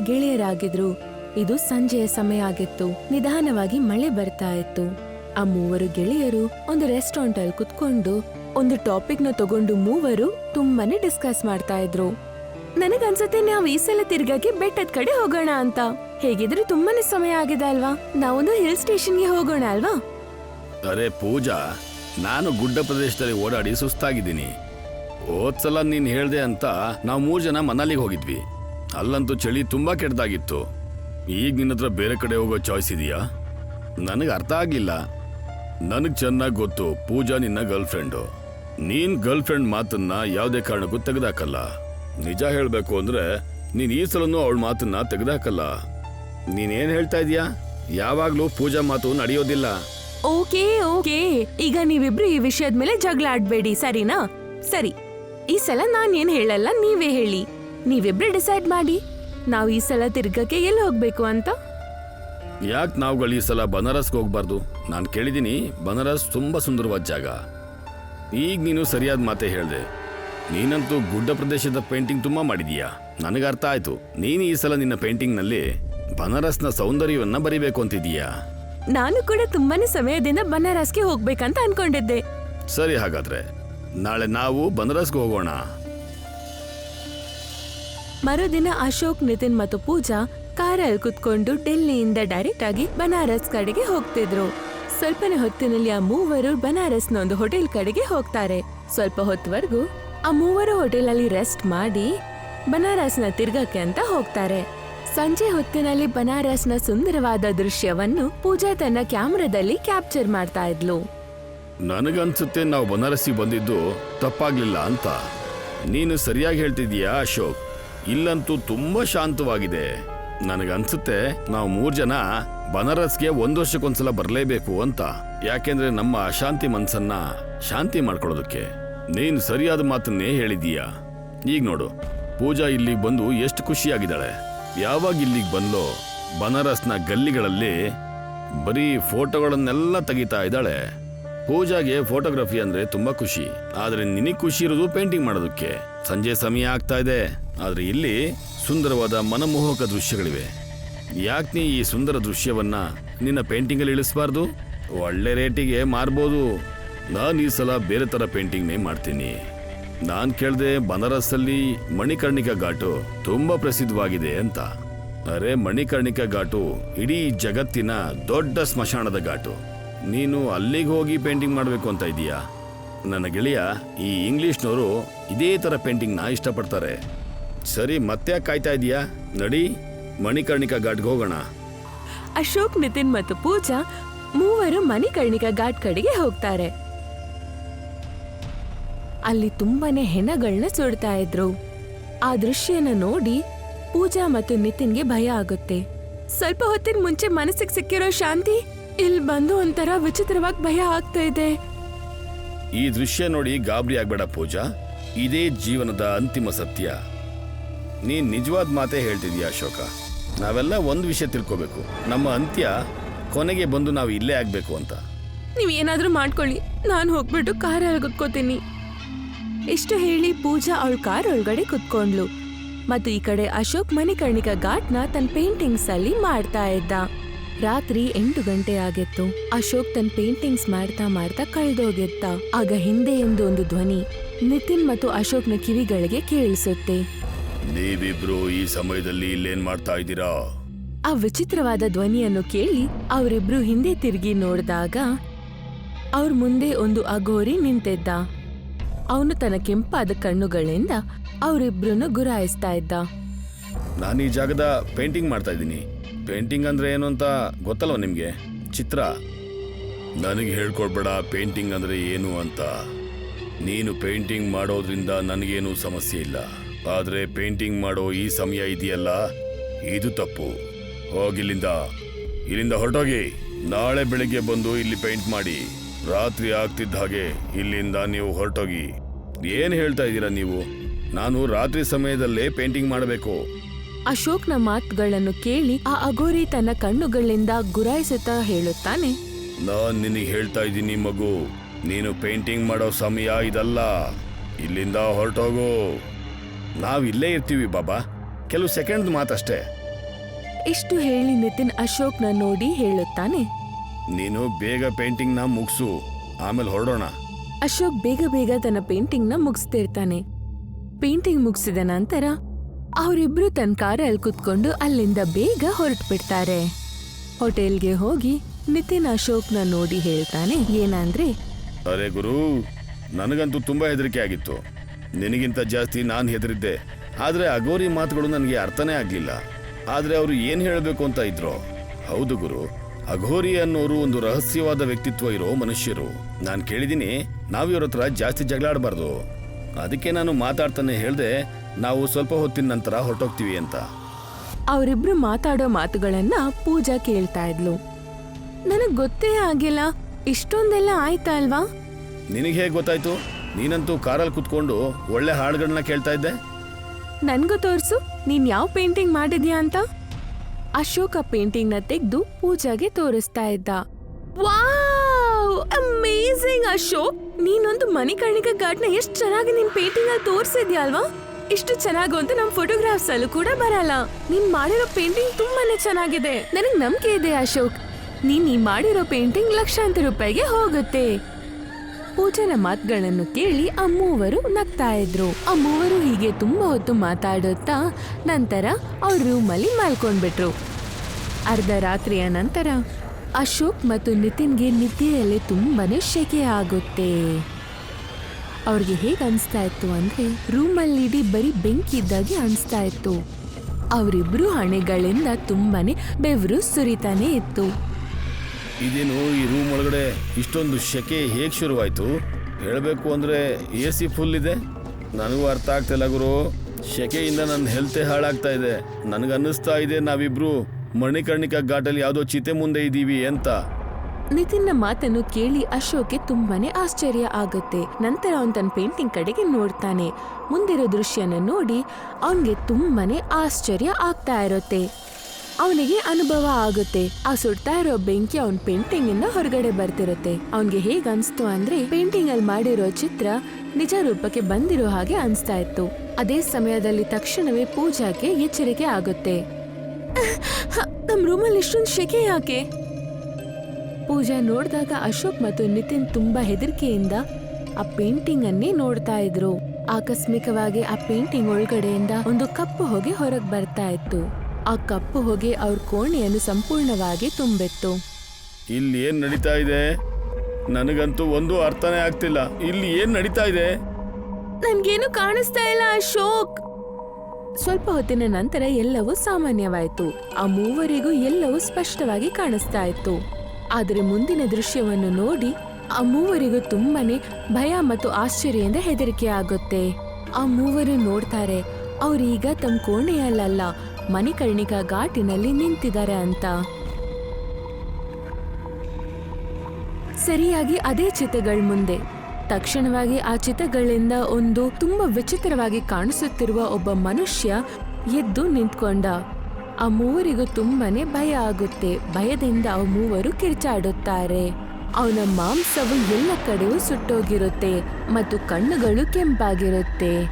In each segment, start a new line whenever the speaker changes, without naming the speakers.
ಗೆಳೆಯರಾಗಿದ್ರು. ಇದು ಸಂಜೆಯ ಸಮಯ ಆಗಿತ್ತು. ನಿಧಾನವಾಗಿ ಮಳೆ ಬರ್ತಾ ಇತ್ತು. ಆ ಮೂವರು ಗೆಳೆಯರು ಒಂದು ರೆಸ್ಟೋರೆಂಟ್ ಅಲ್ಲಿ ಕುತ್ಕೊಂಡು ಒಂದು ಟಾಪಿಕ್ನ ತಗೊಂಡು ಮೂವರು ತುಂಬಾನೇ ಡಿಸ್ಕಸ್ ಮಾಡ್ತಾ ಇದ್ರು. ನನಗನ್ಸುತ್ತೆ ನಾವು ಈ ಸಲ ತಿರ್ಗಾಗೆ ಬೆಟ್ಟದ ಕಡೆ ಹೋಗೋಣ ಅಂತ. ಹೇಗಿದ್ರೆ ತುಂಬಾನೇ ಸಮಯ ಆಗಿದೆ ಅಲ್ವಾ? ನಾವೊಂದು ಹಿಲ್ ಸ್ಟೇಷನ್ಗೆ ಹೋಗೋಣ ಅಲ್ವಾ?
ಅರೆ ಪೂಜಾ, ನಾನು ಗುಡ್ಡ ಪ್ರದೇಶದಲ್ಲಿ ಓಡಾಡಿ ಸುಸ್ತಾಗಿದ್ದೀನಿ. ಹೋದ್ಸಲ ನೀನು ಹೇಳ್ದೆ ಅಂತ ನಾವು ಮೂರು ಜನ ಮನಾಲಿಗೆ ಹೋಗಿದ್ವಿ. ಅಲ್ಲಂತೂ ಚಳಿ ತುಂಬಾ ಕೆಟ್ಟದಾಗಿತ್ತು. ಈಗ ನಿನ್ನ ಹತ್ರ ಬೇರೆ ಕಡೆ ಹೋಗೋ ಚಾಯ್ಸ್ ಇದೆಯಾ? ನನಗೆ ಅರ್ಥ ಆಗಿಲ್ಲ ನನಗೆ ಚೆನ್ನಾಗಿ ಗೊತ್ತು, ಪೂಜಾ ನಿನ್ನ ಗರ್ಲ್ ಫ್ರೆಂಡು ನೀನ್ ಗರ್ಲ್ ಫ್ರೆಂಡ್ ಮಾತನ್ನ ಯಾವುದೇ ಕಾರಣಕ್ಕೂ ತೆಗೆದಾಕಲ್ಲ. ನಿಜ ಹೇಳಬೇಕು ಅಂದ್ರೆ, ನೀನ್ ಈ ಸಲನೂ ಅವಳ ಮಾತನ್ನ ತೆಗೆದಾಕಲ್ಲ. ನೀನೇನ್ ಹೇಳ್ತಾ ಇದೀಯಾ? ಯಾವಾಗ್ಲೂ ಪೂಜಾ ಮಾತು ನಡೆಯೋದಿಲ್ಲ.
Okay okay. ಈಗ ನೀವಿಬ್ರು ಈ ವಿಷಯದ ಮೇಲೆ ಜಗಳ ಆಡ್ಬೇಡಿ, ಸರಿನಾ? ಸರಿ. ಈ ಸಲ ನಾನು ಏನ್ ಹೇಳಲ್ಲ, ನೀವೇ ಹೇಳಿ. ನೀವಿಬ್ರು ಡಿಸೈಡ್ ಮಾಡಿ. ನಾವು ಈ ಸಲ ತಿರ್ಗಕ್ಕೆ ಎಲ್ಲಿ ಹೋಗ್ಬೇಕು ಅಂತ?
ಯಾಕೆ ನಾವುಗಳು ಈ ಸಲ ಬನಾರಸ್ಗೆ ಹೋಗ್ಬಾರ್ದು? ನಾನು ಕೇಳಿದ್ದೀನಿ ಬನಾರಸ್ ತುಂಬಾ ಸುಂದರವಾದ ಜಾಗ. ಈಗ ನೀನು ಸರಿಯಾದ ಮಾತೆ ಹೇಳಿದೆ. ನೀನಂತೂ ಗುಡ್ಡ ಪ್ರದೇಶದ ಪೇಂಟಿಂಗ್ ತುಂಬಾ ಮಾಡಿದೀಯಾ? ನನಗೆ ಅರ್ಥ ಆಯ್ತು. ನೀನು ಈ ಸಲ ನಿನ್ನ ಪೇಂಟಿಂಗ್ನಲ್ಲಿ ಬನಾರಸ್ನ ಸೌಂದರ್ಯವನ್ನ ಬರಿಬೇಕು ಅಂತಿದೀಯಾ?
ನಾನು ಕೂಡ ತುಂಬಾನೇ ಸಮಯದಿಂದ ಬನಾರಸ್ಗೆ ಹೋಗ್ಬೇಕಂತ ಅನ್ಕೊಂಡಿದ್ದೆ.
ಸರಿ ಹಾಗಾದ್ರೆ ನಾಳೆ ನಾವು ಬನಾರಸ್ಗೆ ಹೋಗೋಣ.
ಮರುದಿನ ಅಶೋಕ್, ನಿತಿನ್ ಮತ್ತು ಪೂಜಾ ಕಾರಲ್ಲಿ ಕುತ್ಕೊಂಡು ಡೆಲ್ಲಿಯಿಂದ ಡೈರೆಕ್ಟ್ ಆಗಿ ಬನಾರಸ್ ಕಡೆಗೆ ಹೋಗ್ತಿದ್ರು. ಸ್ವಲ್ಪನೇ ಹೊತ್ತಿನಲ್ಲಿ ಆ ಮೂವರು ಬನಾರಸ್ನ ಒಂದು ಹೋಟೆಲ್ ಕಡೆಗೆ ಹೋಗ್ತಾರೆ. ಸ್ವಲ್ಪ ಹೊತ್ತವರೆಗೂ ಆ ಮೂವರು ಹೋಟೆಲ್ ಅಲ್ಲಿ ರೆಸ್ಟ್ ಮಾಡಿ ಬನಾರಸ್ನ ತಿರ್ಗಕ್ಕೆ ಅಂತ ಹೋಗ್ತಾರೆ. ಸಂಜೆ ಹೊತ್ತಿನಲ್ಲಿ ಬನಾರಸ್ನ ಸುಂದರವಾದ ದೃಶ್ಯವನ್ನು ಪೂಜಾ ತನ್ನ ಕ್ಯಾಮ್ರಾದಲ್ಲಿ ಕ್ಯಾಪ್ಚರ್ ಮಾಡ್ತಾ ಇದ್ಲು.
ನನಗನ್ಸುತ್ತೆ ನಾವು ಬನಾರಸಿ ಬಂದಿದ್ದು ತಪ್ಪಾಗ್ಲಿಲ್ಲ ಅಂತ. ನೀನು ಸರಿಯಾಗಿ ಹೇಳ್ತಿದೀಯಾ ಅಶೋಕ್? ಇಲ್ಲಂತೂ ತುಂಬಾ ಶಾಂತವಾಗಿದೆ. ನನಗನ್ಸುತ್ತೆ ನಾವು ಮೂರ್ ಜನ ಬನಾರಸ್ಗೆ ಒಂದ್ ವರ್ಷಕ್ಕೊಂದ್ಸಲ ಬರಲೇಬೇಕು ಅಂತ. ಯಾಕೆಂದ್ರೆ ನಮ್ಮ ಅಶಾಂತಿ ಮನ್ಸನ್ನ ಶಾಂತಿ ಮಾಡ್ಕೊಳ್ಳೋದಕ್ಕೆ. ನೀನು ಸರಿಯಾದ ಮಾತನ್ನೇ ಹೇಳಿದೀಯ ಈಗ ನೋಡು. ಪೂಜಾ ಇಲ್ಲಿಗೆ ಬಂದು ಎಷ್ಟು ಖುಷಿಯಾಗಿದ್ದಾಳೆ. ಯಾವಾಗ ಇಲ್ಲಿಗೆ ಬಂದ್ಲೋ ಬನಾರಸ್ನ ಗಲ್ಲಿಗಳಲ್ಲಿ ಬರೀ ಫೋಟೋಗಳನ್ನೆಲ್ಲ ತೆಗಿತಾ ಇದ್ದಾಳೆ. ಪೂಜಾಗೆ ಫೋಟೋಗ್ರಫಿ ಅಂದ್ರೆ ತುಂಬಾ ಖುಷಿ. ಆದ್ರೆ ನಿನಗ್ ಖುಷಿ ಇರೋದು ಪೇಂಟಿಂಗ್ ಮಾಡೋದಕ್ಕೆ. ಸಂಜೆ ಸಮಯ ಆಗ್ತಾ ಇದೆ. ಆದ್ರೆ ಇಲ್ಲಿ ಸುಂದರವಾದ ಮನಮೋಹಕ ದೃಶ್ಯಗಳಿವೆ. ಯಾಕೆ ನೀ ಈ ಸುಂದರ ದೃಶ್ಯವನ್ನ ನಿನ್ನ ಪೇಂಟಿಂಗಲ್ಲಿ ಇಳಿಸಬಾರ್ದು? ಒಳ್ಳೆ ರೇಟಿಗೆ ಮಾರ್ಬೋದು. ನಾನು ಈ ಸಲ ಬೇರೆ ತರ ಪೇಂಟಿಂಗ್ನೇ ಮಾಡ್ತೀನಿ. ನಾನು ಕೇಳ್ದೆ ಬನಾರಸ್ಸಲ್ಲಿ ಮಣಿಕರ್ಣಿಕಾ ಘಾಟು ತುಂಬಾ ಪ್ರಸಿದ್ಧವಾಗಿದೆ ಅಂತ. ಅರೆ ಮಣಿಕರ್ಣಿಕಾ ಘಾಟು ಇಡೀ ಜಗತ್ತಿನ ದೊಡ್ಡ ಸ್ಮಶಾನದ ಘಾಟು. ನೀನು ಅಲ್ಲಿಗೆ ಹೋಗಿ ಪೇಂಟಿಂಗ್ ಮಾಡಬೇಕು ಅಂತ ಇದೀಯಾ ನನ್ನ ಗೆಳೆಯ, ಈ ಇಂಗ್ಲಿಷ್ನವರು ಇದೇ ಥರ ಪೇಂಟಿಂಗ್ನ ಇಷ್ಟಪಡ್ತಾರೆ. ಸರಿ, ಮತ್ತೆ ಕಾಯ್ತಾ ಇದೀಯಾ ನಡಿ, ಮಣಿಕರ್ಣಿಕಾ ಘಾಟ್ಗೆ ಹೋಗೋಣ.
ಅಶೋಕ್, ನಿತಿನ್ ಮತ್ತು ಪೂಜಾ ಮೂವರು ಮಣಿಕರ್ಣಿಕಾ ಘಾಟ್ ಕಡೆಗೆ ಹೋಗ್ತಾರೆ. ಅಲ್ಲಿ ತುಂಬಾನೇ ಹೆಣಗಳನ್ನ ಸುಡ್ತಾ ಇದ್ರು. ಆ ದೃಶ್ಯನ ನೋಡಿ ಪೂಜಾ ಮತ್ತು ನಿತಿನ್ಗೆ ಭಯ ಆಗುತ್ತೆ. ಸ್ವಲ್ಪ ಹೊತ್ತಿನ ಮುಂಚೆ ಮನಸ್ಸಿಗೆ ಸಿಕ್ಕಿರೋ ಶಾಂತಿ ಇಲ್ಲಿ ಬಂದು ಒಂಥರ ವಿಚಿತ್ರವಾಗಿ ಭಯ ಆಗ್ತಾ ಇದೆ.
ಈ ದೃಶ್ಯ ನೋಡಿ ಗಾಬರಿ ಆಗ್ಬೇಡ ಪೂಜಾ. ಇದೇ ಜೀವನದ ಅಂತಿಮ ಸತ್ಯ. ನೀನ್ ನಿಜವಾದ ಮಾತೇ ಹೇಳ್ತಿದ್ಯಾ ಅಶೋಕ? ನಾವೆಲ್ಲ ಒಂದು ವಿಷಯ ತಿಳ್ಕೋಬೇಕು. ನಮ್ಮ ಅಂತ್ಯ ಕೊನೆಗೆ ಬಂದು ನಾವು ಇಲ್ಲೇ ಆಗ್ಬೇಕು ಅಂತ.
ನೀವು ಏನಾದ್ರೂ ಮಾಡ್ಕೊಳ್ಳಿ. ನಾನು ಹೋಗ್ಬಿಟ್ಟು ಕಾರಲ್ಲಿ ಕುತ್ಕೋತೀನಿ ಇಷ್ಟು ಹೇಳಿ ಪೂಜಾ ಅವಳ ಕಾರ್ ಒಳಗಡೆ ಕುತ್ಕೊಂಡ್ಲು. ಮತ್ತು ಈ ಕಡೆ ಅಶೋಕ್ ಮಣಿಕರ್ಣಿಕ ಘಾಟ್ನ ತನ್ನ ಪೇಂಟಿಂಗ್ಸ್ ಅಲ್ಲಿ ಮಾಡ್ತಾ ಇದ್ದ. ರಾತ್ರಿ ಎಂಟು ಗಂಟೆ ಆಗಿತ್ತು. ಅಶೋಕ್ ತನ್ನ ಪೇಂಟಿಂಗ್ಸ್ ಮಾಡ್ತಾ ಮಾಡ್ತಾ ಕಳೆದೋಗಿತ್ತ ಆಗ ಹಿಂದೆ ಎಂದು ಒಂದು ಧ್ವನಿ ನಿತಿನ್ ಮತ್ತು ಅಶೋಕ್ನ ಕಿವಿಗಳಿಗೆ ಕೇಳಿಸುತ್ತೆ.
ನೀವಿಬ್ರು ಈ ಸಮಯದಲ್ಲಿ ಇಲ್ಲೇನ್ ಮಾಡ್ತಾ ಇದ್ದೀರಾ?
ಆ ವಿಚಿತ್ರವಾದ ಧ್ವನಿಯನ್ನು ಕೇಳಿ ಅವರಿಬ್ರು ಹಿಂದೆ ತಿರುಗಿ ನೋಡಿದಾಗ ಅವ್ರ ಮುಂದೆ ಒಂದು ಅಘೋರಿ ನಿಂತಿದ್ದ. ಅವನು ತನ್ನ ಕೆಂಪಾದ ಕಣ್ಣುಗಳಿಂದ ಅವರಿಬ್ರನ್ನು ಗುರಾಯಿಸ್ತಾ ಇದ್ದ.
ನಾನು ಈ ಜಾಗದ ಪೇಂಟಿಂಗ್ ಮಾಡ್ತಾ ಇದ್ದೀನಿ. ಪೇಂಟಿಂಗ್ ಅಂದ್ರೆ ಏನು ಅಂತ ಗೊತ್ತಲ್ವ ನಿಮ್ಗೆ? ಚಿತ್ರ? ನನಗೆ ಹೇಳ್ಕೊಡ್ಬೇಡ, ಪೇಂಟಿಂಗ್ ಅಂದ್ರೆ ಏನು ಅಂತ. ನೀನು ಪೇಂಟಿಂಗ್ ಮಾಡೋದ್ರಿಂದ ನನಗೇನು ಸಮಸ್ಯೆ ಇಲ್ಲ. ಆದ್ರೆ ಪೇಂಟಿಂಗ್ ಮಾಡೋ ಈ ಸಮಯ ಇದೆಯಲ್ಲ? ಇದು ತಪ್ಪು. ಹೋಗಿಲ್ಲಿಂದ. ಇಲ್ಲಿಂದ ಹೊರಟೋಗಿ. ನಾಳೆ ಬೆಳಿಗ್ಗೆ ಬಂದು ಇಲ್ಲಿ ಪೇಂಟ್ ಮಾಡಿ. ರಾತ್ರಿ ಆಗ್ತಿದ್ದ ಹಾಗೆ ಇಲ್ಲಿಂದ ನೀವು ಹೊರಟೋಗಿ. ಏನು ಹೇಳ್ತಾ ಇದ್ದೀರಾ ನೀವು? ನಾನು ರಾತ್ರಿ ಸಮಯದಲ್ಲೇ ಪೇಂಟಿಂಗ್ ಮಾಡಬೇಕು.
ಅಶೋಕ್ನ ಮಾತುಗಳನ್ನು ಕೇಳಿ ಆ ಅಘೋರಿ ತನ್ನ ಕಣ್ಣುಗಳಿಂದ ಗುರಾಯಿಸುತ್ತಾ ಹೇಳುತ್ತಾನೆ.
ನಾನ್ ನಿನಗೆ ಹೇಳ್ತಾ ಇದ್ದೀನಿ ಮಗು ನೀನು ಪೇಂಟಿಂಗ್ ಮಾಡೋ ಸಮಯ ಇದಲ್ಲ. ಇಲ್ಲಿಂದ ಹೊರಟೋಗು. ನಾವ್ ಇಲ್ಲೇ ಇರ್ತೀವಿ ಬಾಬಾ ಕೆಲವು ಸೆಕೆಂಡ್ ಮಾತಷ್ಟೇ.
ಇಷ್ಟು ಹೇಳಿ ನಿತಿನ್ ಅಶೋಕ್ನ ನೋಡಿ ಹೇಳುತ್ತಾನೆ.
ನೀನು ಬೇಗ ಪೇಂಟಿಂಗ್ನ ಮುಗಿಸು ಆಮೇಲೆ ಹೊರಡೋಣ.
ಅಶೋಕ್ ಬೇಗ ಬೇಗ ತನ್ನ ಪೇಂಟಿಂಗ್ನ ಮುಗಿಸ್ತಿರ್ತಾನೆ. ಪೇಂಟಿಂಗ್ ಮುಗಿಸಿದ ನಂತರ ಅವರಿಬ್ರು ತನ್ನ ಕಾರಲ್ಲಿ ಕುತ್ಕೊಂಡು ಅಲ್ಲಿಂದ ಬೇಗ ಹೊರಟ್ಬಿಡ್ತಾರೆ. ಹೋಟೆಲ್ಗೆ ಹೋಗಿ ನಿತಿನ್ ಅಶೋಕ್ನ ನೋಡಿ ಹೇಳ್ತಾನೆ, ಏನಂದ್ರೆ?
ಅರೆ ಗುರು, ನನಗಂತೂ ತುಂಬಾ ಹೆದರಿಕೆ ಆಗಿತ್ತು. ನಿನಗಿಂತ ಜಾಸ್ತಿ ನಾನು ಹೆದರಿದ್ದೆ. ಆದ್ರೆ ಅಗೋರಿ ಮಾತುಗಳು ನನಗೆ ಅರ್ಥನೇ ಆಗ್ಲಿಲ್ಲ. ಆದ್ರೆ ಅವರು ಏನ್ ಹೇಳಬೇಕು ಅಂತ ಇದ್ರು? ಹೌದು ಗುರು, ಅಘೋರಿ ಅನ್ನೋರು ಒಂದು ರಹಸ್ಯವಾದ ವ್ಯಕ್ತಿತ್ವ ಇರೋ ಮನುಷ್ಯರು. ನಾನು ಕೇಳಿದೀನಿ, ನಾವು ಇವ್ರ ಹತ್ರ ಜಾಸ್ತಿ ಜಗಳಾಡಬಾರ್ದು. ಅದಕ್ಕೆ ನಾನು ಮಾತಾಡ್ತಾನೆ ಹೇಳ್ದೆ ನಾವು ಸ್ವಲ್ಪ ಹೊತ್ತಿನ ನಂತರ ಹೊರಟೋಗ್ತೀವಿ ಅಂತ.
ಅವರಿಬ್ರು ಮಾತಾಡೋ ಮಾತುಗಳನ್ನ ಪೂಜಾ ಕೇಳ್ತಾ ಇದ್ಲು. ನನಗ್ ಗೊತ್ತೇ ಆಗಿಲ್ಲ ಇಷ್ಟೊಂದೆಲ್ಲ ಆಯ್ತಾ ಅಲ್ವಾ?
ನಿನಗೆ ಹೇಗೆ ಗೊತ್ತಾಯ್ತು? ನೀನಂತೂ ಕಾರಲ್ಲಿ ಕುತ್ಕೊಂಡು ಒಳ್ಳೆ ಹಾಡುಗಳನ್ನ ಕೇಳ್ತಾ ಇದ್ದೆ?
ನನ್ಗೂ ತೋರ್ಸು ನೀನ್ ಯಾವ ಪೇಂಟಿಂಗ್ ಮಾಡಿದ್ಯಾ ಅಂತ? ಅಶೋಕ ಪೇಂಟಿಂಗ್ನ ತೆಗೆದು ಪೂಜಾಗೆ ತೋರಿಸ್ತಾ ಇದ್ದ. ವಾವ್! ಅಮೇಜಿಂಗ್ ಅಶೋಕ್! ನೀನೊಂದು ಮಣಿಕರ್ಣಿಕಾ ಘಾಟ್ನ ಎಷ್ಟು ಚೆನ್ನಾಗಿ ನಿನ್ ಪೇಂಟಿಂಗ್ ತೋರಿಸಿದ್ಯಾ ಅಲ್ವಾ ಇಷ್ಟು ಚೆನ್ನಾಗು ಅಂತ ನಮ್ ಫೋಟೋಗ್ರಾಫ್ಸ್ ಅಲ್ಲೂ ಕೂಡ ಬರಲ್ಲ. ನೀನ್ ಮಾಡಿರೋ ಪೇಂಟಿಂಗ್ ತುಂಬಾನೇ ಚೆನ್ನಾಗಿದೆ. ನನಗ್ ನಂಬಿಕೆ ಇದೆ ಅಶೋಕ್. ನೀನ್ ಈ ಮಾಡಿರೋ ಪೇಂಟಿಂಗ್ ಲಕ್ಷಾಂತರ ರೂಪಾಯಿಗೆ ಹೋಗುತ್ತೆ. ಪೂಜನ ಮಾತುಗಳನ್ನು ಕೇಳಿ ಅಮ್ಮುವರು ಮೂವರು ನಗ್ತಾ ಇದ್ರು. ಆ ಮೂವರು ಹೀಗೆ ತುಂಬಾ ಹೊತ್ತು ಮಾತಾಡುತ್ತಾ ನಂತರ ಅವ್ರ ರೂಮಲ್ಲಿ ಮಲ್ಕೊಂಡ್ಬಿಟ್ರು. ಅರ್ಧ ರಾತ್ರಿಯ ನಂತರ ಅಶೋಕ್ ಮತ್ತು ನಿತಿನ್ಗೆ ನಿದ್ದೆಯಲ್ಲಿ ತುಂಬಾನೇ ಶೆಕೆ ಆಗುತ್ತೆ. ಅವ್ರಿಗೆ ಹೇಗೆ ಅನಿಸ್ತಾ ಇತ್ತು ಅಂದ್ರೆ ರೂಮಲ್ಲಿ ಇಡೀ ಬರೀ ಬೆಂಕಿ ಇದ್ದಾಗೆ ಅನಿಸ್ತಾ ಇತ್ತು. ಅವರಿಬ್ಬರು ಹಣೆಗಳಿಂದ ತುಂಬಾನೇ ಬೆವರು ಸುರಿತಾನೆ ಇತ್ತು.
ಇದೇನು ಈ ರೂಮ್ ಒಳಗಡೆ ಇಷ್ಟೊಂದು ಶೆಕೆ ಹೇಗೆ ಶುರುವಾಯಿತು? ಹೇಳಬೇಕು ಅಂದ್ರೆ ಎ ಸಿ ಫುಲ್ ಇದೆ. ನನಗೂ ಅರ್ಥ ಆಗ್ತಿಲ್ಲ ಗುರು. ಶೆಕೆಯಿಂದ ನನ್ನ ಹೆಲ್ತೇ ಹಾಳಾಗ್ತಾ ಇದೆ. ನನಗನ್ನಿಸ್ತಾ ಇದೆ ನಾವಿಬ್ರು. ಮಣಿಕರ್ಣಿಕಾ ಘಾಟಲ್ಲಿ ಯಾವುದೋ ಚಿತೆ ಮುಂದೆ ಇದ್ದೀವಿ ಅಂತ.
ನಿತಿನ್ನ ಮಾತನ್ನು ಕೇಳಿ ಅಶೋಕ್ಗೆ ತುಂಬಾನೇ ಆಶ್ಚರ್ಯ ಆಗುತ್ತೆ. ನಂತರ ಅವನ್ ತನ್ನ ಪೇಂಟಿಂಗ್ ಕಡೆಗೆ ನೋಡ್ತಾನೆ. ಮುಂದಿರೋ ದೃಶ್ಯನ ನೋಡಿ ಅವನಿಗೆ ತುಂಬಾನೇ ಆಶ್ಚರ್ಯ ಆಗ್ತಾ ಇರುತ್ತೆ. ಅವನಿಗೆ ಅನುಭವ ಆಗುತ್ತೆ. ಆ ಸುಡ್ತಾ ಇರೋ ಬೆಂಕಿ ಅವನ್ ಪೇಂಟಿಂಗ್ ಇಂದ ಹೊರಗಡೆ ಬರ್ತಿರುತ್ತೆ. ಅವನ್ಗೆ ಹೇಗ್ ಅನ್ಸ್ತು ಅಂದ್ರೆ ಪೇಂಟಿಂಗ್ ಅಲ್ಲಿ ಮಾಡಿರೋ ಚಿತ್ರ ನಿಜ ರೂಪಕ್ಕೆ ಬಂದಿರೋ ಹಾಗೆ ಅನ್ಸ್ತಾ ಇತ್ತು. ಅದೇ ಸಮಯದಲ್ಲಿ ತಕ್ಷಣವೇ ಪೂಜಾಗೆ ಎಚ್ಚರಿಕೆ ಆಗುತ್ತೆ. ನಮ್ ರೂಮಲ್ಲಿ ಇಷ್ಟೊಂದು ಶೆಕೆ ಯಾಕೆ? ಪೂಜಾ ನೋಡಿದಾಗ ಅಶೋಕ್ ಮತ್ತು ನಿತಿನ್ ತುಂಬಾ ಹೆದರಿಕೆಯಿಂದ ಆ ಪೇಂಟಿಂಗ್ ಅನ್ನೇ ನೋಡ್ತಾ ಇದ್ರು. ಆಕಸ್ಮಿಕವಾಗಿ ಆ ಪೇಂಟಿಂಗ್ ಒಳಗಡೆಯಿಂದ ಒಂದು ಕಪ್ಪು ಹೊಗೆ ಹೊರಗೆ ಬರ್ತಾ ಇತ್ತು. ಆ ಕಪ್ಪು ಹೊಗೆ ಅವ್ರ ಕೋಣೆಯನ್ನು ಸಂಪೂರ್ಣವಾಗಿ ತುಂಬಿತ್ತು.
ಇಲ್ಲಿ ಏನ್ ನಡೀತಾ ಇದೆ? ನನಗಂತೂ ಒಂದು ಅರ್ಥನೇ ಆಗ್ತಿಲ್ಲ. ಇಲ್ಲಿ ಏನ್ ನಡೀತಾ ಇದೆ?
ನನ್ಗೇನು ಕಾಣಿಸ್ತಾ ಇಲ್ಲ ಅಶೋಕ್. ಸ್ವಲ್ಪ ಹೊತ್ತಿನ ನಂತರ ಎಲ್ಲವೂ ಸಾಮಾನ್ಯವಾಯಿತು. ಆ ಮೂವರಿಗೂ ಎಲ್ಲವೂ ಸ್ಪಷ್ಟವಾಗಿ ಕಾಣಿಸ್ತಾ ಇತ್ತು ಆದರೆ ಮುಂದಿನ ದೃಶ್ಯವನ್ನು ನೋಡಿ, ಆ ಮೂವರಿಗೂ ತುಂಬಾನೇ ಭಯ ಮತ್ತು ಆಶ್ಚರ್ಯದಿಂದ ಹೆದರಿಕೆ ಆಗುತ್ತೆ. ಆ ಮೂವರು ನೋಡ್ತಾರೆ, ಅವ್ರೀಗ ತಮ್ಮ ಕೋಣೆಯಲ್ಲ ಮಣಿಕರ್ಣಿಕಾ ಘಾಟಿನಲ್ಲಿ ನಿಂತಿದ್ದಾರೆ ಅಂತ. ಸರಿಯಾಗಿ ಅದೇ ಚಿತೆಗಳ ಮುಂದೆ. ತಕ್ಷಣವಾಗಿ ಆ ಚಿತ್ರಗಳಿಂದ ಒಂದು ತುಂಬಾ ವಿಚಿತ್ರವಾಗಿ ಕಾಣಿಸುತ್ತಿರುವ ಒಬ್ಬ ಮನುಷ್ಯ ಎದ್ದು ನಿಂತ್ಕೊಂಡ. ಆ ಮೂವರಿಗೂ ತುಂಬಾನೇ ಭಯ ಆಗುತ್ತೆ. ಭಯದಿಂದ ಆ ಮೂವರು ಕಿರ್ಚಾಡುತ್ತಾರೆ. ಅವನ ಮಾಂಸವು ಎಲ್ಲ ಕಡೆಯೂ ಸುಟ್ಟೋಗಿರುತ್ತೆ ಮತ್ತು ಕಣ್ಣುಗಳು ಕೆಂಪಾಗಿರುತ್ತೆ.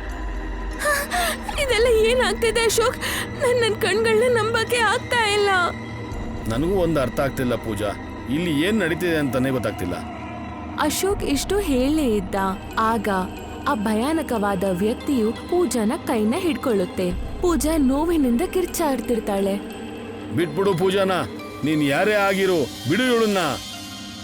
ಇದೆಲ್ಲ ಏನಾಗ್ತಿದೆ ಅಶೋಕ್? ನನ್ ನನ್ನ ಕಣ್ಗಳನ್ನ ನಂಬಕ್ಕೆ ಆಗ್ತಾ ಇಲ್ಲ.
ನನಗೂ ಒಂದು ಅರ್ಥ ಆಗ್ತಿಲ್ಲ ಪೂಜಾ. ಇಲ್ಲಿ ಏನ್ ನಡೀತಿದೆ ಅಂತಾನೆ ಗೊತ್ತಾಗ್ತಿಲ್ಲ.
ಅಶೋಕ್ ಇಷ್ಟು ಹೇಳೇ ಇದ್ದ. ಆಗ ಆ ಭಯಾನಕವಾದ ವ್ಯಕ್ತಿಯು ಪೂಜಾನ ಕೈನ ಹಿಡ್ಕೊಳ್ಳುತ್ತೆ. ಪೂಜಾ ನೋವಿನಿಂದ ಕಿರ್ಚಾಡ್ತಿರ್ತಾಳೆ.
ಬಿಟ್ಬಿಡು ಪೂಜಾನ ನೀನ್ ಯಾರೇ ಆಗಿರು ಬಿಡು ಇವಳನ್ನ.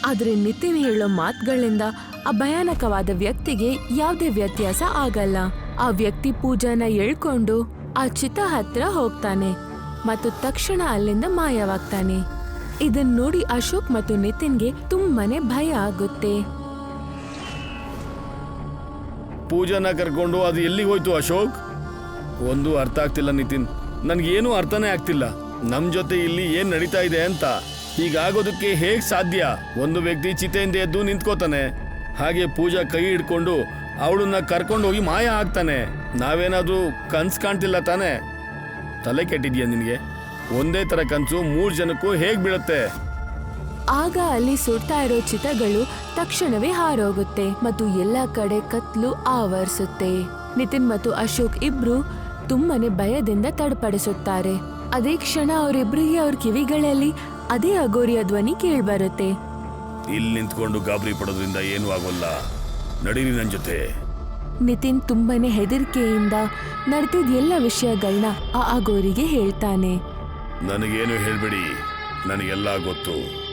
ಆದ್ರೆ ನಿತಿನ್ ಹೇಳೋ ಮಾತುಗಳಿಂದ ಆ ಭಯಾನಕವಾದ ವ್ಯಕ್ತಿಗೆ ಯಾವುದೇ ವ್ಯತ್ಯಾಸ ಆಗಲ್ಲ. ಆ ವ್ಯಕ್ತಿ ಪೂಜಾನ ಎಳ್ಕೊಂಡು ಆ ಚಿತ ಹತ್ರ ಹೋಗ್ತಾನೆ ಮತ್ತು ತಕ್ಷಣ ಅಲ್ಲಿಂದ ಮಾಯವಾಗ್ತಾನೆ. ಇದನ್ ನೋಡಿ ಅಶೋಕ್ ಮತ್ತು ನಿತಿನ್ಗೆ ತುಂಬಾನೇ ಭಯ ಆಗುತ್ತೆ.
ಪೂಜಾನ ಕರ್ಕೊಂಡು ಅದು ಎಲ್ಲಿಗೆ ಹೋಯ್ತು ಅಶೋಕ್? ಒಂದು ಅರ್ಥ ಆಗ್ತಿಲ್ಲ ನಿತಿನ್. ನನ್ಗೇನು ಅರ್ಥನೇ ಆಗ್ತಿಲ್ಲ. ನಮ್ ಜೊತೆ ಇಲ್ಲಿ ಏನ್ ನಡೀತಾ ಇದೆ ಅಂತ. ಹೀಗಾಗೋದಕ್ಕೆ ಹೇಗ್ ಸಾಧ್ಯ? ಒಂದು ವ್ಯಕ್ತಿ ಚಿತೆಯಿಂದ ಎದ್ದು ನಿಂತ್ಕೋತಾನೆ. ಹಾಗೆ ಪೂಜಾ ಕೈ ಹಿಡ್ಕೊಂಡು ಅವಳನ್ನ ಕರ್ಕೊಂಡು ಹೋಗಿ ಮಾಯ ಆಗ್ತಾನೆ ನಾವೇನಾದ್ರೂ ಕನ್ಸ್ ಕಾಣ್ತಿಲ್ಲ ತಾನೆ? ತಲೆ ಕೆಟ್ಟಿದ್ಯಾ ನಿನಗೆ? ಒಂದೇ ತರ ಕನ್ಸು ಮೂರ್ ಜನಕ್ಕೂ ಹೇಗ್ ಬೀಳುತ್ತೆ?
ಆಗ ಅಲ್ಲಿ ಸುಡ್ತಾ ಇರೋ ಚಿತಗಳು ತಕ್ಷಣವೇ ಹಾರೋಗುತ್ತೆ ಮತ್ತು ಎಲ್ಲ ಕಡೆ ಕತ್ಲು ಆವರಿಸುತ್ತೆ. ನಿತಿನ್ ಮತ್ತು ಅಶೋಕ್ ಇಬ್ರು ತುಂಬಾನೇ ಭಯದಿಂದ ತಡಪಡಿಸುತ್ತಾರೆ. ಅದೇ ಕ್ಷಣ ಅವರಿಬ್ಬರಿಗೆ ಅವ್ರ ಕಿವಿಗಳಲ್ಲಿ ಅದೇ ಅಗೋರಿಯ ಧ್ವನಿ ಕೇಳ್ಬರುತ್ತೆ.
ಇಲ್ಲಿ ನಿಂತ್ಕೊಂಡು ಗಾಬರಿ ಪಡೋದ್ರಿಂದ ಏನೂ ಆಗೋಲ್ಲ. ನಡೀರಿ ನನ್ನ ಜೊತೆ.
ನಿತಿನ್ ತುಂಬಾನೇ ಹೆದರಿಕೆಯಿಂದ ನಡೆದಿದ ಎಲ್ಲ ವಿಷಯಗಳನ್ನ ಆ ಅಗೋರಿಗೆ ಹೇಳ್ತಾನೆ.
ನನಗೇನು ಹೇಳ್ಬೇಡಿ. ನನಗೆಲ್ಲ ಗೊತ್ತು.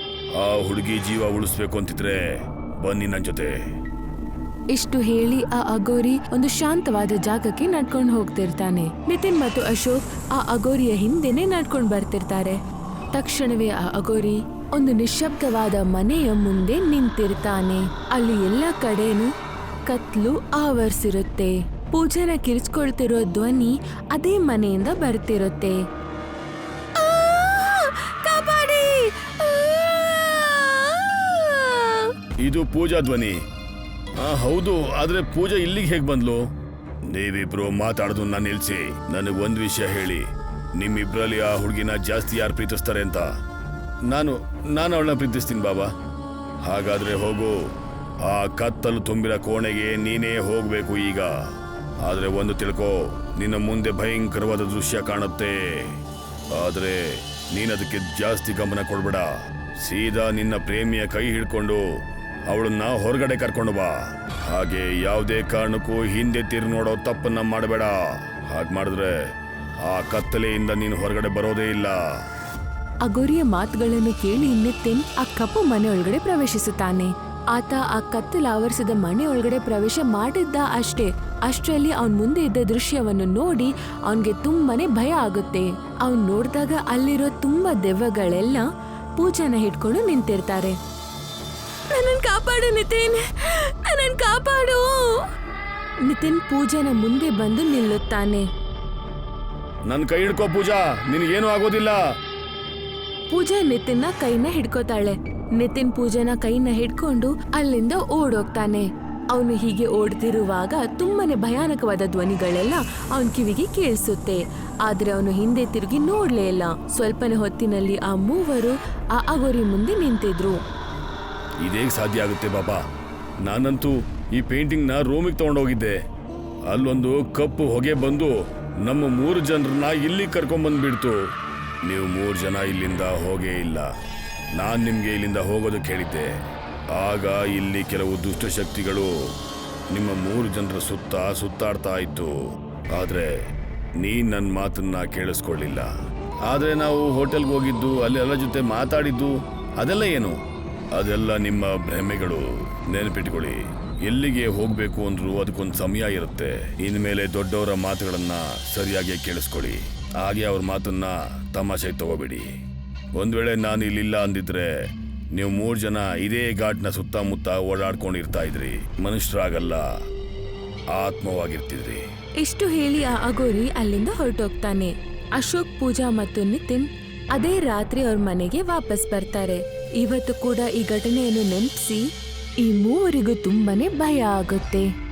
ಆ ಹುಡುಗಿ ಜೀವ ಉಳಿಸ್ಬೇಕು ಅಂತಿದ್ರೆ ಬನ್ನಿ ನನ್ನ ಜೊತೆ.
ಇಷ್ಟು ಹೇಳಿ ಆ ಅಗೋರಿ ಒಂದು ಶಾಂತವಾದ ಜಾಗಕ್ಕೆ ನಡ್ಕೊಂಡು ಹೋಗ್ತಿರ್ತಾನೆ. ನಿತಿನ್ ಮತ್ತು ಅಶೋಕ್ ಆ ಅಗೋರಿಯ ಹಿಂದೆನೆ ನಡ್ಕೊಂಡು ಬರ್ತಿರ್ತಾರೆ. ತಕ್ಷಣವೇ ಆ ಅಗೋರಿ ಒಂದು ನಿಶಬ್ದವಾದ ಮನೆಯ ಮುಂದೆ ನಿಂತಿರ್ತಾನೆ. ಅಲ್ಲಿ ಎಲ್ಲ ಕಡೆನೂ ಕತ್ಲು ಆವರಿಸಿರುತ್ತೆ. ಪೂಜನ ಕಿರಿಸ್ಕೊಳ್ತಿರೋ ಧ್ವನಿ ಅದೇ ಮನೆಯಿಂದ ಬರ್ತಿರುತ್ತೆ.
ಇದು ಪೂಜಾ ಧ್ವನಿ. ಆ, ಹೌದು ಆದ್ರೆ ಪೂಜಾ ಇಲ್ಲಿಗೆ ಹೇಗ್ ಬಂದ್ಲು? ನೀವಿಬ್ರು ನಾನು ನಿಲ್ಸಿ ನನಗೆ ಒಂದ್ ವಿಷಯ ಹೇಳಿ. ನಿಮ್ಮಿಬ್ರಲ್ಲಿ ಆ ಹುಡುಗಿನ ಜಾಸ್ತಿ ಯಾರು ಪ್ರೀತಿಸ್ತಾರೆ ಅಂತ? ನಾನು ನಾನು ಅವಳನ್ನ ಪ್ರೀತಿಸ್ತೀನಿ ಬಾಬಾ. ಹಾಗಾದ್ರೆ ಹೋಗು ಆ ಕತ್ತಲು ತುಂಬಿರೋ ಕೋಣೆಗೆ ನೀನೇ ಹೋಗ್ಬೇಕು ಈಗ. ಆದ್ರೆ ಒಂದು ತಿಳ್ಕೋ ನಿನ್ನ ಮುಂದೆ ಭಯಂಕರವಾದ ದೃಶ್ಯ ಕಾಣುತ್ತೆ. ಆದ್ರೆ ನೀನದಕ್ಕೆ ಜಾಸ್ತಿ ಗಮನ ಕೊಡ್ಬೇಡ. ಸೀದಾ ನಿನ್ನ ಪ್ರೇಮಿಯ ಕೈ ಹಿಡ್ಕೊಂಡು ಅವಳನ್ನ ಹೊರಗಡೆ ಕರ್ಕೊಂಡು ಬಾ. ಹಾಗೆ ಯಾವುದೇ ಕಾರಣಕ್ಕೂ ಹಿಂದೆ ತಿರು ನೋಡೋ ತಪ್ಪನ್ನ ಮಾಡಬೇಡ. ಹಾಗೆ ಮಾಡಿದ್ರೆ ಆ ಕತ್ತಲೆಯಿಂದ ನೀನು ಹೊರಗಡೆ ಬರೋದೇ ಇಲ್ಲ.
ಅಗೋರಿಯ ಮಾತುಗಳನ್ನು ಕೇಳಿ ನಿತಿನ್ ಆ ಕಪ್ಪು ಮನೆ ಒಳಗಡೆ ಪ್ರವೇಶಿಸುತ್ತಾನೆ. ಆತ ಆ ಕತ್ತಲು ಆವರಿಸಿದ ಮನೆ ಒಳಗಡೆ ಪ್ರವೇಶ ಮಾಡಿದ್ದ ಅಷ್ಟೇ. ಅಷ್ಟರಲ್ಲಿ ಅವನ್ ಮುಂದೆ ಇದ್ದ ದೃಶ್ಯವನ್ನು ನೋಡಿ ಅವನ್ಗೆ ತುಂಬಾನೇ ಭಯ ಆಗುತ್ತೆ. ಅವನ್ ನೋಡಿದಾಗ ಅಲ್ಲಿರೋ ತುಂಬಾ ದೆವ್ವಗಳೆಲ್ಲ ಪೂಜಾನ ಹಿಡ್ಕೊಂಡು ನಿಂತಿರ್ತಾರೆ. ನನ್ನನ್ ಕಾಪಾಡು ನಿತಿನ್. ನನ್ನ ಕಾಪಾಡು. ನಿತಿನ್ ಪೂಜಾನ ಮುಂದೆ ಬಂದು ನಿಲ್ಲುತ್ತಾನೆ.
ನನ್ನ ಕೈ ಹಿಡ್ಕೋ ಪೂಜಾ ನಿನಗೇನು ಆಗೋದಿಲ್ಲ.
ಪೂಜಾ ನಿತಿನ್ನ ಕೈನ ಹಿಡ್ಕೋತಾಳೆ. ನಿತಿನ್ ಪೂಜಾನ ಕೈನ ಹಿಡ್ಕೊಂಡು ಅಲ್ಲಿಂದ ಓಡೋಗ್ತಾನೆ. ಅವನು ಹೀಗೆ ಓಡ್ತಿರುವಾಗ ತುಂಬಾನೇ ಭಯಾನಕವಾದ ಧ್ವನಿಗಳೆಲ್ಲ ಅವನ ಕಿವಿಗೆ ಕೇಳಿಸುತ್ತೆ. ಆದ್ರೆ ಅವನು ಹಿಂದೆ ತಿರುಗಿ ನೋಡ್ಲೇ ಇಲ್ಲ. ಸ್ವಲ್ಪನೇ ಹೊತ್ತಿನಲ್ಲಿ ಆ ಮೂವರು ಆ ಅಗೋರಿ ಮುಂದೆ ನಿಂತಿದ್ರು.
ಇದೇಗ್ ಸಾಧ್ಯ ಆಗುತ್ತೆ ಬಾಬಾ. ನಾನಂತೂ ಈ ಪೇಂಟಿಂಗ್ನ ರೂಮಿಗೆ ತಗೊಂಡೋಗಿದ್ದೆ. ಅಲ್ಲೊಂದು ಕಪ್ಪು ಹೊಗೆ ಬಂದು ನಮ್ಮ ಮೂರು ಜನರನ್ನ ಇಲ್ಲಿ ಕರ್ಕೊಂಬಂದ್ಬಿಡ್ತು ನೀವು ಮೂರು ಜನ ಇಲ್ಲಿಂದ ಹೋಗೇ ಇಲ್ಲ. ನಾನು ನಿಮಗೆ ಇಲ್ಲಿಂದ ಹೋಗೋದಕ್ಕೆ ಕೇಳಿದ್ದೆ ಆಗ ಇಲ್ಲಿ ಕೆಲವು ದುಷ್ಟಶಕ್ತಿಗಳು ನಿಮ್ಮ ಮೂರು ಜನರ ಸುತ್ತ ಸುತ್ತಾಡ್ತಾ ಇತ್ತು. ಆದ್ರೆ ನೀ ನನ್ನ ಮಾತನ್ನ ಕೇಳಿಸ್ಕೊಳ್ಳಿಲ್ಲ. ಆದ್ರೆ ನಾವು ಹೋಟೆಲ್ಗೆ ಹೋಗಿದ್ದು, ಅಲ್ಲಿ ಎಲ್ಲರ ಜೊತೆ ಮಾತಾಡಿದ್ದು ಅದೆಲ್ಲ ಏನು? ಅದೆಲ್ಲ ನಿಮ್ಮ ಭ್ರಮೆಗಳು. ನೆನಪಿಟ್ಕೊಳ್ಳಿ. ಎಲ್ಲಿಗೆ ಹೋಗ್ಬೇಕು ಅಂದ್ರೂ ಅದಕ್ಕೊಂದು ಸಮಯ ಇರುತ್ತೆ. ಇನ್ಮೇಲೆ ದೊಡ್ಡವರ ಮಾತುಗಳನ್ನ ಸರಿಯಾಗಿ ಕೇಳಿಸ್ಕೊಳ್ಳಿ. ಹಾಗೆ ಅವ್ರ ಮಾತನ್ನ ತಮಾಷೆಗೆ ತಗೋಬೇಡಿ. ಒಂದ್ ವೇಳೆ ನಾನು ಇಲ್ಲಿಲ್ಲ ಅಂದಿದ್ರೆ ನೀವು ಮೂರ್ ಜನ ಇದೇ ಘಾಟ್ನ ಸುತ್ತಮುತ್ತ ಓಡಾಡ್ಕೊಂಡಿರ್ತಾ ಇದ್ರಿ. ಮನುಷ್ಯರಾಗಲ್ಲ. ಆತ್ಮವಾಗಿರ್ತಿದ್ರಿ.
ಇಷ್ಟು ಹೇಳಿ ಆ ಅಗೋರಿ ಅಲ್ಲಿಂದ ಹೊರಟೋಗ್ತಾನೆ. ಅಶೋಕ್, ಪೂಜಾ ಮತ್ತು ನಿತಿನ್ ಅದೇ ರಾತ್ರಿ ಅವ್ರ ಮನೆಗೆ ವಾಪಸ್ ಬರ್ತಾರೆ. ಇವತ್ತು ಕೂಡ ಈ ಘಟನೆಯನ್ನು ನೆನಪಿಸಿ ಈ ಮೂವರಿಗೂ ತುಂಬಾನೇ ಭಯ ಆಗುತ್ತೆ.